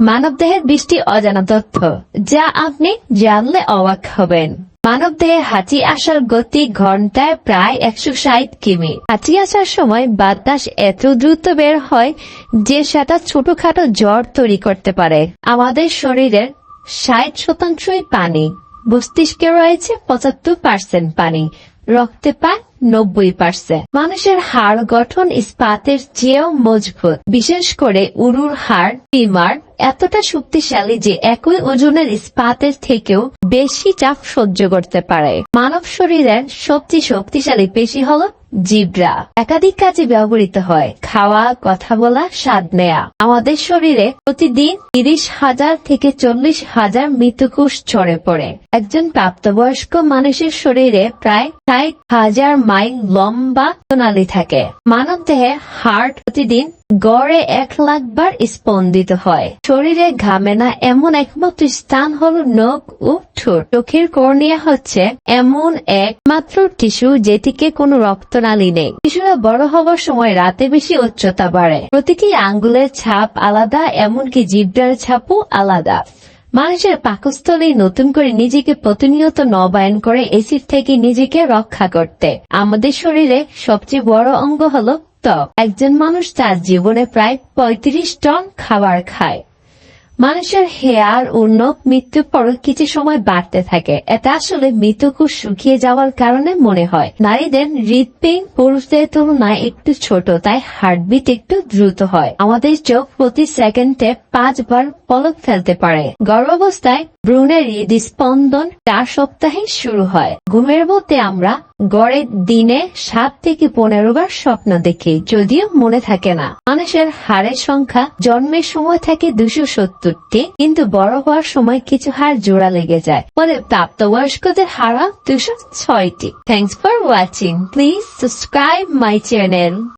মানবদেহের বৃষ্টি অজানা তথ্য, যা আপনি জানলে অবাক হবেন। মানবদেহে হাঁচি আসার গতি ঘন্টায় প্রায় একশো ষাট কিমি। হাঁচি আসার সময় বাতাস এত দ্রুত বের হয় যে সেটা ছোটখাটো জ্বর তৈরি করতে পারে। আমাদের শরীরের ষাট শতাংশই পানি, মস্তিষ্কে রয়েছে পঁচাত্তর পার্সেন্ট পানি, রক্তে পায় নব্বই পার্সেন্ট মানুষের হাড় গঠন ইস্পাতের চেয়েও মজবুত। বিশেষ করে উরুর হাড় টিমার এতটা শক্তিশালী যে একই ওজনের ইস্পাতের থেকেও বেশি চাপ সহ্য করতে পারে। মানব শরীরের সবচেয়ে শক্তিশালী পেশি হল জিব্রা। একাধিক কাজে ব্যবহৃত হয়। খাওয়া, কথা বলা, স্বাদ নেয়া। আমাদের শরীরে প্রতিদিন তিরিশ হাজার থেকে চল্লিশ হাজার মৃত্যুকোষ ছড়ে পড়ে। একজন প্রাপ্তবয়স্ক মানুষের শরীরে প্রায় ষাট হাজার মাইল লম্বা প্রণালী থাকে। মানব দেহে হার্ট প্রতিদিন গড়ে এক লাখ বার স্পন্দিত হয়। শরীরে ঘামে না এমন একমাত্র স্থান হল নখ ও ঠোঁট। চোখের কর্নিয়া হচ্ছে এমন একমাত্র টিস্যু যেটিকে কোনো রক্তনালী নেই। শিশুরা বড় হওয়ার সময় রাতে বেশি উচ্চতা বাড়ে। প্রতিটি আঙ্গুলের ছাপ আলাদা, এমনকি জিব্রার ছাপও আলাদা। মানুষের পাকস্থলী নতুন করে নিজেকে প্রতিনিয়ত নবায়ন করে এসিড থেকে নিজেকে রক্ষা করতে। আমাদের শরীরে সবচেয়ে বড় অঙ্গ হল ত্বক। একজন মানুষ তার জীবনে প্রায় ৩৫ টন খাবার খায়। মানুষের হেয়ার ও নখ মৃত্যুর পর কিছু সময় বাড়তে থাকে। এটা আসলে মৃতকোষ শুকিয়ে যাওয়ার কারণে মনে হয়। নারীদের হৃদপিং পুরুষদের তুলনায় একটু ছোট, তাই হার্টবিট একটু দ্রুত হয়। আমাদের চোখ প্রতি সেকেন্ডে পাঁচবার পলক ফেলতে পারে। গর্ভাবস্থায় ভ্রূণের হৃদস্পন্দন চার সপ্তাহে শুরু হয়। ঘুমের মধ্যে আমরা গড়ে দিনে সাত থেকে পনেরো বার স্বপ্ন দেখি, যদিও মনে থাকে না। মানুষের হাড়ের সংখ্যা জন্মের সময় থাকে দুশো সত্তরটি, কিন্তু বড় হওয়ার সময় কিছু হাড় জোড়া লেগে যায়, ফলে প্রাপ্তবয়স্কদের হারা দুশো ছয়টি। Thanks for watching please subscribe my channel